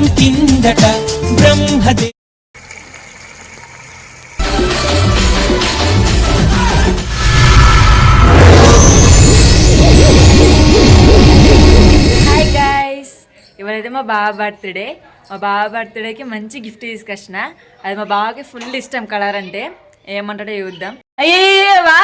యుగం కిందట బ్రహ్మదే. Hi guys ఇవాళైతే మా బావ బర్త్డే మా బావ బర్త్డేకి మంచి గిఫ్ట్ తీసుకొచ్చిన. అది మా బావకి ఫుల్ ఇష్టం కలర్ అంటే ఏమంటాడో చూద్దాం. అయ్యే వా!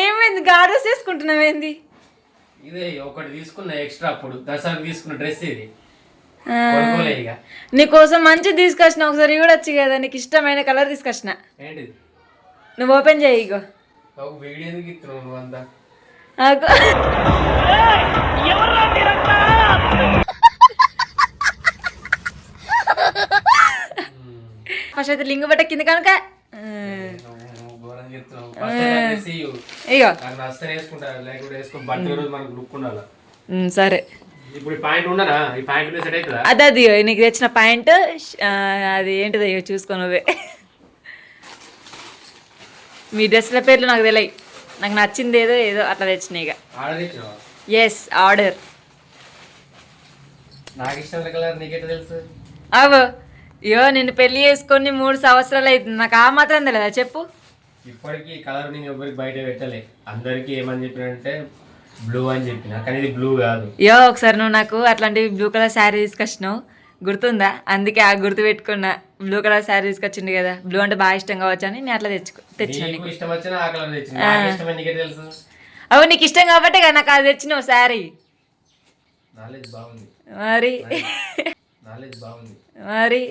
ఏమైంది? గాడోస్ చేసుకుంటున్నావు ఏంది ఇదే ఒకటి తీసుకున్న ఎక్స్ట్రా అప్పుడు. దసరాకి తీసుకున్న డ్రెస్ ఇది. నీకోసం మంచి తీసుకొచ్చిన ఒకసారి చూడొచ్చు కదా నీకు ఇష్టమైన కలర్ తీసుకొచ్చిన నువ్వు ఓపెన్ చేయి ఇగో. ఫస్ట్ అయితే లింగు బట్ట కింద కనుక. ఇగో. సరే. ఇప్పుడు ఈ పాయింట్ ఉండనా? ఈ పాయింట్ సెట్ అవుతుందా? అదే అది నీకు తెచ్చిన పాయింట్ అది ఏంటిదో ఇగో చూసుకో నువ్వే. మీ డ్రెస్ల పేర్లు నాకు తెలియదు నాకు నచ్చింది ఏదో ఏదో అట్లా తెచ్చినాయి ఇక ఎస్ ఆర్డర్. నాకు ఇష్టం కలర్ నీకెట్లా తెలుసు? అవు అయ్యో నిన్ను పెళ్ళి చేసుకొని మూడు సంవత్సరాలు అవుతుంది నాకు ఆ మాత్రం తెలియదా చెప్పు. ఇప్పటికీ కలర్ నేను ఎవరికి బయట పెట్టలే. అందరికీ ఏమని చెప్పినంటే బ్లూ అని చెప్పిన కానీ ఇది బ్లూ కాదు. అయ్యో ఒకసారి నువ్వు నాకు అట్లాంటి బ్లూ కలర్ శారీ తీసుకొచ్చినావు. గుర్తుందా? అందుకే ఆ గుర్తు పెట్టుకున్నా. బ్లూ కలర్ శారీ తీసుకొచ్చిండు కదా. బ్లూ అంటే బాగా ఇష్టం కావచ్చు అని నేను అట్లా తెచ్చుకో తెచ్చిన నీకు ఇష్టం వచ్చిన ఆ కలర్ తెచ్చింది నాకు ఇష్టమని నీకే తెలుసు? అవు నీకు ఇష్టం కాబట్టి కదా నాకు అది తెచ్చినావు శారీ. నాలెడ్జ్ బాగుంది. మరి. నాలెడ్జ్ బాగుంది. మరి.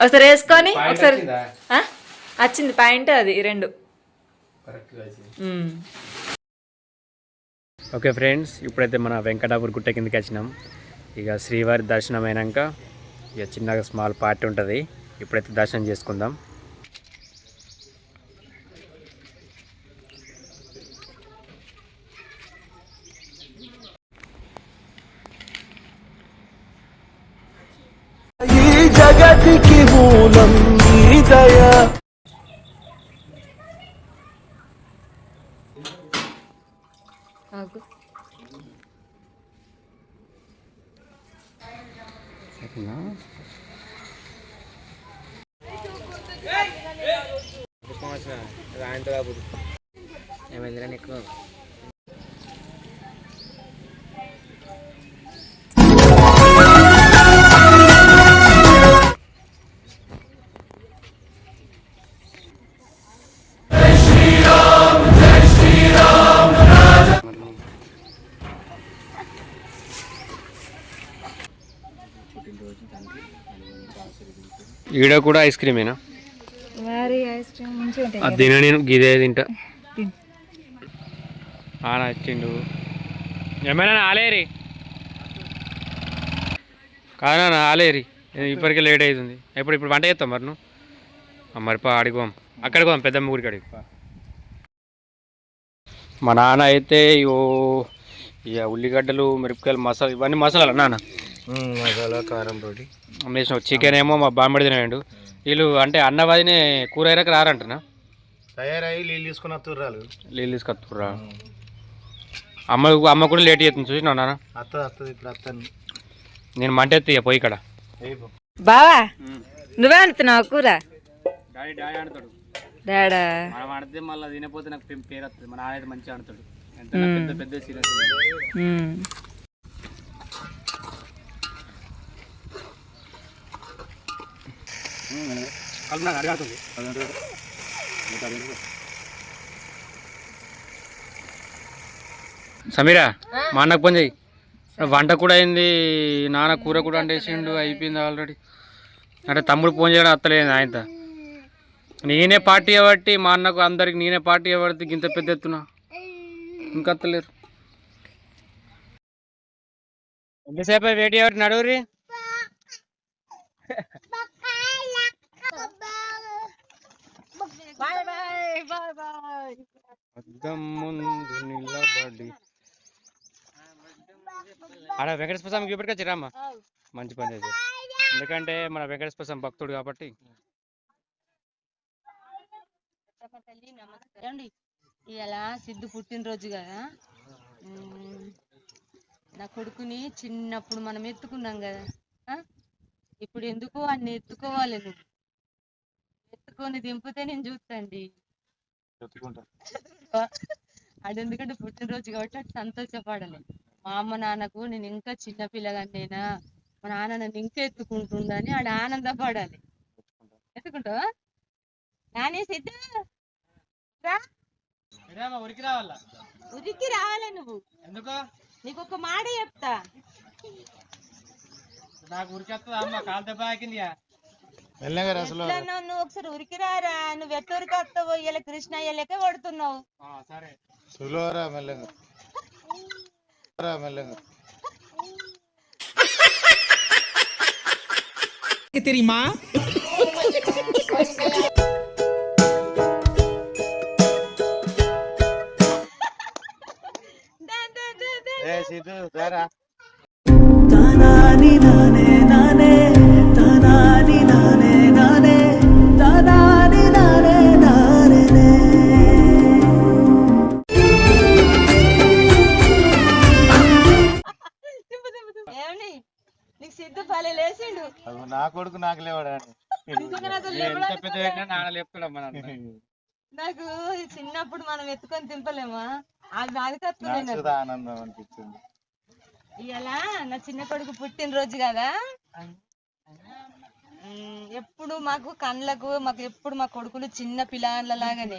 ఒకసారి వేసుకొని ఒకసారి వచ్చిందా? ఆ? వచ్చింది పాయింట్ అది రెండు. ఓకే ఫ్రెండ్స్ ఇప్పుడైతే మన వెంకటాపూర్ గుట్ట కిందకి వచ్చినాం ఇక శ్రీవారి దర్శనం అయినాక ఇక చిన్నగా స్మాల్ పార్టీ ఉంటుంది ఇప్పుడైతే దర్శనం చేసుకుందాం ఈ జగతికి మూలం నీ దయ. ఏమైందిరా నీకు? ఈడ కూడా ఐస్ క్రీమేనా? ఐస్ క్రీమ్ మంచిగా ఉంటాయి అది తిన నేను గిదే తింటా. ఆ నచ్చిండు ఏమైనా ఆలేరి కాదా ఆలేరి ఇప్పటికే లేట్ అవుతుంది. ఇప్పుడు ఇప్పుడు వంట చేస్తాం మరి నువ్వు? మరి పా అడిగోం అక్కడికి పోదాం పెద్దమ్మ ఊరికి అడిగి మా నాన్న అయితే ఇగో ఇక ఉల్లిగడ్డలు మిరపకాయలు మసాలా ఇవన్నీ మసాలాలు. నాన్న మసాలా కారం పొడి. వేసిన చికెన్ ఏమో మా బామ్మడి తినాడు వీళ్ళు అంటే అన్నవాదినే కూర అయినాక రారంటనా? తయారయ్యి నీళ్ళు తీసుకున్న తుర్రాలు నీళ్ళు తీసుకొస్తుర్రా అమ్మ అమ్మ కూడా లేట్ చేస్తుంది చూసినా నాన్న అత్త అత్తది ఇప్పుడు అత్తని. నేను మంట ఎత్తి పోయి ఇక్కడ. బావా నువ్వే అంటున్నావు కూర? డాడీ డాడీ ఆడతాడు డాడా? మనం ఆడితే మళ్ళీ తినపోతే నాకు పేరు వస్తుంది మన ఆయన మంచిగా ఆడతాడు ఎంత పెద్ద పెద్ద సీరియస్ అడగాడుతుంది సమీరా మా అన్నకు పని చెయ్యి. వంట కూడా అయింది నాన్న కూర కూడా వండేసిండు అయిపోయింది ఆల్రెడీ. అంటే తమ్ముడు ఫోన్ చేయడం అత్తలేదు ఆయనతో నేనే పార్టీ ఇవ్వబట్టి మా అన్నకు అందరికి నేనే పార్టీ ఇవ్వబడితే ఇంత పెద్ద ఎత్తున. ఇంకా అత్తలేరు. ఎంతసేపు వెయిట్ చేయబట్టి నడువురి అద్దం ముందు నిలబడి. ఆడ వెంకటేశ్వర స్వామికి ఇప్పటికొచ్చి రామ్మా మంచి పని చేశారు ఎందుకంటే మన వెంకటేశ్వర స్వామి భక్తుడు కాబట్టి. ఇలా సిద్ధు పుట్టినరోజు కదా. నా కొడుకుని చిన్నప్పుడు మనం ఎత్తుకున్నాం కదా? ఇప్పుడు ఎందుకు అన్ని ఎత్తుకోవాలి నువ్వు? ఎత్తుకొని దింపితే నేను చూస్తాండి. అది ఎందుకంటే పుట్టినరోజు కాబట్టి అటు సంతోషపడాలి. మా అమ్మ నాన్నకు నేను ఇంకా చిన్న పిల్లగానేనా మా నాన్న నన్ను ఇంకా ఎత్తుకుంటుండని ఆడ ఆనందపడాలి. ఎత్తుకుంటావా? నానే సిద్ధు? ఉరికి రావాలా? ఉరికి రావాలి నువ్వు? ఎందుకు? నీకు ఒక మాట చెప్తా. నాకు ఉరికి వస్తుంది అమ్మ? కాలు దెబ్బ నువ్వు ఒకసారి ఉరికి రారా? నువ్వు ఎట్లా ఉరికి వస్తావు? ఇలా కృష్ణ ఇళ్ళకే పడుతున్నావు సులోరా మెల్లగా. మెల్లగా. తెరీమా? కొడుకు నాకు లేవాడా ఎంత పెద్ద పెట్టినా నాన్న. నాకు చిన్నప్పుడు మనం ఎత్తుకొని తింపలేమా? సుధా ఆనందం అనిపించింది. ఇలా నా చిన్న కొడుకు పుట్టినరోజు కదా? ఎప్పుడు మాకు కళ్ళకు మాకు ఎప్పుడు మా కొడుకులు చిన్న పిల్లల లాగానే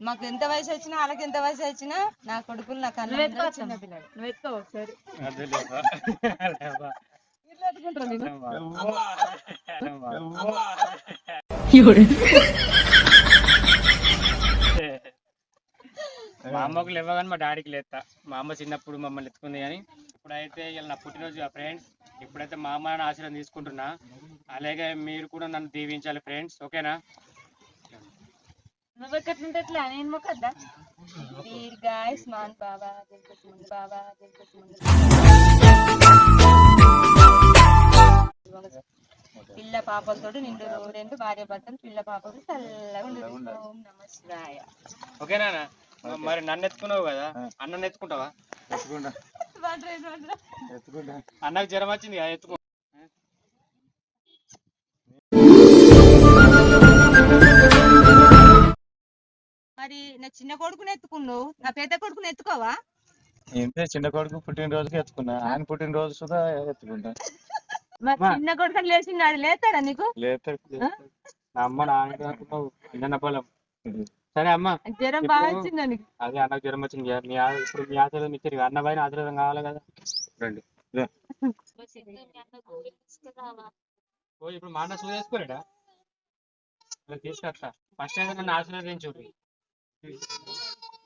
మాకు ఎంత వయసు వచ్చినా వాళ్ళకి ఎంత వయసు వచ్చినా నా కొడుకులు నా కళ్ళ చిన్న పిల్లలు మా అమ్మకు లేవా కానీ మా డాడీకి లేస్తా మా అమ్మ చిన్నప్పుడు మమ్మల్ని ఎత్తుకుంది కానీ ఇప్పుడైతే ఇలా నా పుట్టినరోజు ఫ్రెండ్స్. ఇప్పుడైతే మా అమ్మ ఆశీర్వాదం తీసుకుంటున్నా. అలాగే మీరు కూడా నన్ను దీవించాలి ఫ్రెండ్స్. ఓకేనా? ఎట్లా? నేను మొక్కద్దా బాబా బాబా పిల్ల పాపలతో నిండు రెండు భార్య భర్తలు పిల్ల పాపలు చల్లగా ఉండదు ఓం నమ శివాయ. ఓకేనా మరి నన్ను ఎత్తుకున్నావు కదా? అన్నను ఎత్తుకుంటావా? ఎత్తుకుంటా. అన్నకు జ్వరం వచ్చింది ఎత్తుకో. మరి నా చిన్న కొడుకుని ఎత్తుకున్నావు నా పెద్ద కొడుకుని ఎత్తుకోవా? ఇంతే చిన్న కొడుకు పుట్టినరోజుకి ఎత్తుకున్నా? ఆయన పుట్టినరోజు సుధా ఎత్తుకుంటా. మరి చిన్న కొడుకుని లేచినాడు లేతాడా నీకు? లేతాడు అమ్మ నాన్న అనుకున్నావు అన్న పొలం. సరే అమ్మ జ్వరం బాగా వచ్చిందా నీకు? అదే అన్నకు జ్వరం వచ్చింది. మీ ఇప్పుడు మీ ఆశీర్వాదం ఇచ్చారు. అన్న పైన ఆశీర్వాదం కావాలి కదా. రండి ఓ ఇప్పుడు మా అన్న సూ చేసుకోలేడా తీసుకొస్తా. ఫస్ట్ అయితే నన్ను ఆశీర్వదించు.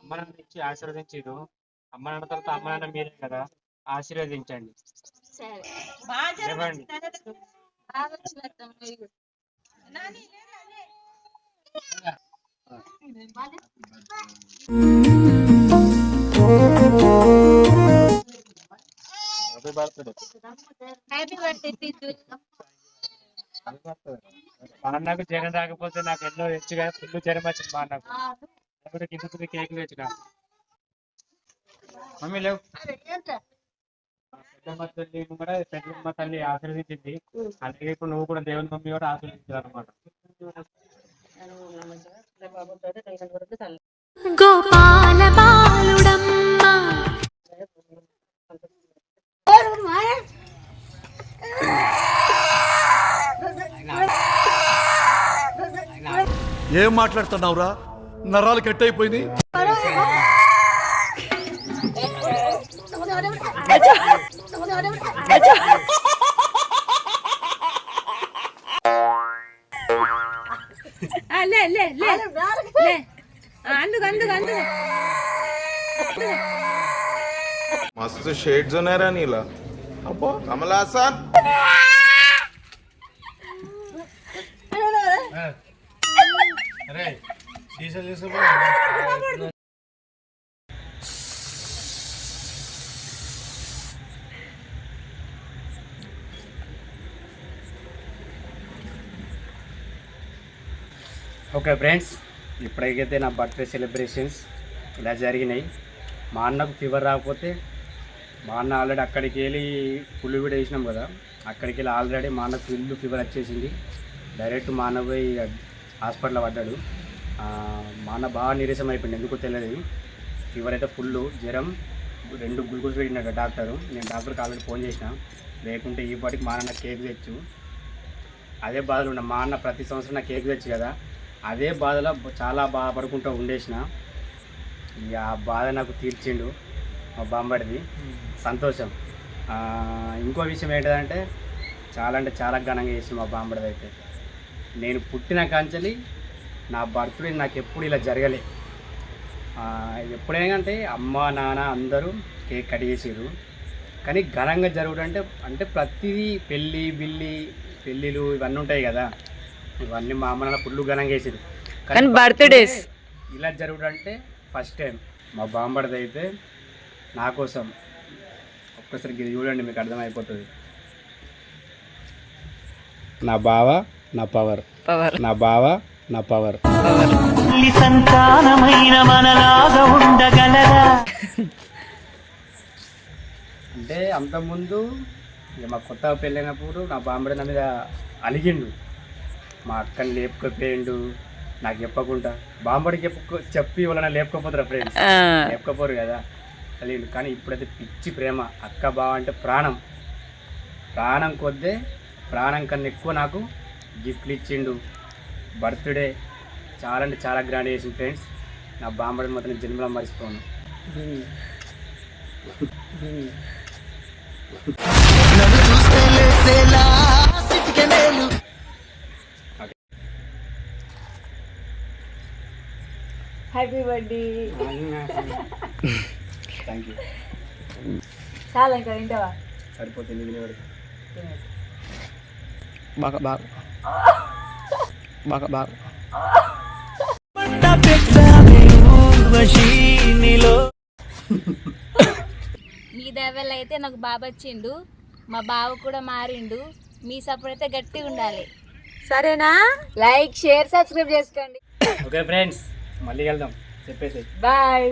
అమ్మ నాన్న ఇచ్చి ఆశీర్వదించారు అమ్మ నాన్న తర్వాత అమ్మ నాన్న మీరే కదా ఆశీర్వదించండి. బాగా వచ్చినట్టు హ్యాపీ బర్త్డే మా అన్నకు జ్వరం రాకపోతే నాకు ఎన్నో తెచ్చుగా ఫుల్ జ్వరం వచ్చింది మా అన్నకు. లేకపోతే కింద కింద కేక్ తెచ్చుగా మమ్మీ లేవు. పెద్దమ్మ తల్లి కూడా పెద్దమ్మ తల్లి ఆశీర్వదించింది. అలాగే ఇప్పుడు నువ్వు కూడా దేవుని మమ్మీ కూడా ఆశీర్వదించారు అనమాట గోపాల బాలుడమ్మ. ఏం మాట్లాడుతున్నావురా? నరాలు కట్ అయిపోయింది లే లే లే లే ఆ, అందుకు అందుకు అందుకు मस्त शेड्स होणार आहे नीला अप्पा कमला असा ఓకే ఫ్రెండ్స్ ఇప్పటికైతే నా బర్త్డే సెలబ్రేషన్స్ ఇలా జరిగినాయి. మా అన్నకు ఫీవర్ రాకపోతే మా అన్న ఆల్రెడీ అక్కడికి వెళ్ళి ఫుల్ కూడా వేసినాం కదా. అక్కడికి వెళ్ళి ఆల్రెడీ మా అన్నకు ఫుల్ ఫీవర్ వచ్చేసింది. డైరెక్ట్ మా అన్న పోయి హాస్పిటల్లో పడ్డాడు. మా అన్న బాగా నీరసం అయిపోయింది. ఎందుకో తెలియదు ఫీవర్ అయితే ఫుల్ జ్వరం రెండు గ్లూకోజ్ పెట్టినాడు డాక్టరు నేను డాక్టర్కి ఆల్రెడీ ఫోన్ చేసిన. లేకుంటే ఈ పాటికి మా అన్న కేక్ తెచ్చు. అదే బాధలు ఉన్నా. మా అన్న ప్రతి సంవత్సరం నాకు కేక్ తెచ్చు కదా. అదే బాధలో చాలా బాధపడుకుంటూ ఉండేసిన. ఇక ఆ బాధ నాకు తీర్చిండు మా బాంబడిది సంతోషం. ఇంకో విషయం ఏంటంటే చాలా అంటే చాలా ఘనంగా చేసింది మా బాంబడిది అయితే నేను పుట్టిన కాంచలి నా బర్త్డే నాకు ఎప్పుడు ఇలా జరగలే. ఎప్పుడైనా అంటే అమ్మ నాన్న అందరూ కేక్ కట్ చేసారు కానీ ఘనంగా జరుగుడు అంటే అంటే ప్రతిదీ పెళ్ళి బిల్లి పెళ్ళిళ్ళు ఇవన్నీ ఉంటాయి కదా. ఇవన్నీ మా అమ్మ నాన్న ఫుల్ ఘనంగా చేసారు కానీ birthdays. ఇలా జరుగుడు అంటే ఫస్ట్ టైం. మా బాంబడిది అయితే నా కోసం ఒక్కసారి ఇది చూడండి మీకు అర్థమైపోతుంది. నా బావ నా పవర్. పవర్. నా బావ నా పవర్. అంటే అంతకుముందు ఇక మా కొత్తగా పెళ్ళైనప్పుడు నా బాంబడి నా మీద అలిగిండు. మా అక్కని లేపుకపోయిండు. నాకు చెప్పకుండా బాంబడికి చెప్పు చెప్పి వాళ్ళని లేపుకోపోతారు ఫ్రెండ్స్ లేపుకపోరు కదా. అలిగిండు కానీ ఇప్పుడైతే పిచ్చి ప్రేమ. అక్క బావ అంటే ప్రాణం. ప్రాణం కొద్దే ప్రాణం కన్నా ఎక్కువ నాకు గిఫ్ట్లు ఇచ్చిండు. బర్త్డే చాలా అంటే చాలా గ్రాండ్ చేసింది ఫ్రెండ్స్ నా బాంబడి మాత్రం జన్మలో మర్చిపోను. హ్యాపీ బర్త్డే థ్యాంక్ యూ చాలా ఇంకా తింటావా? సరిపోతుంది బాగా బాగా. బాగా బాగా. మీ దెవెల్ అయితే నాకు బాబు వచ్చిండు మా బావ కూడా మారిండు మీ సపోర్ట్ అయితే గట్టిగా ఉండాలి. సరేనా? లైక్ షేర్ సబ్స్క్రైబ్ చేసుకోండి. ఓకే ఫ్రెండ్స్ మళ్ళీ వెళ్దాం చెప్పేసి బాయ్.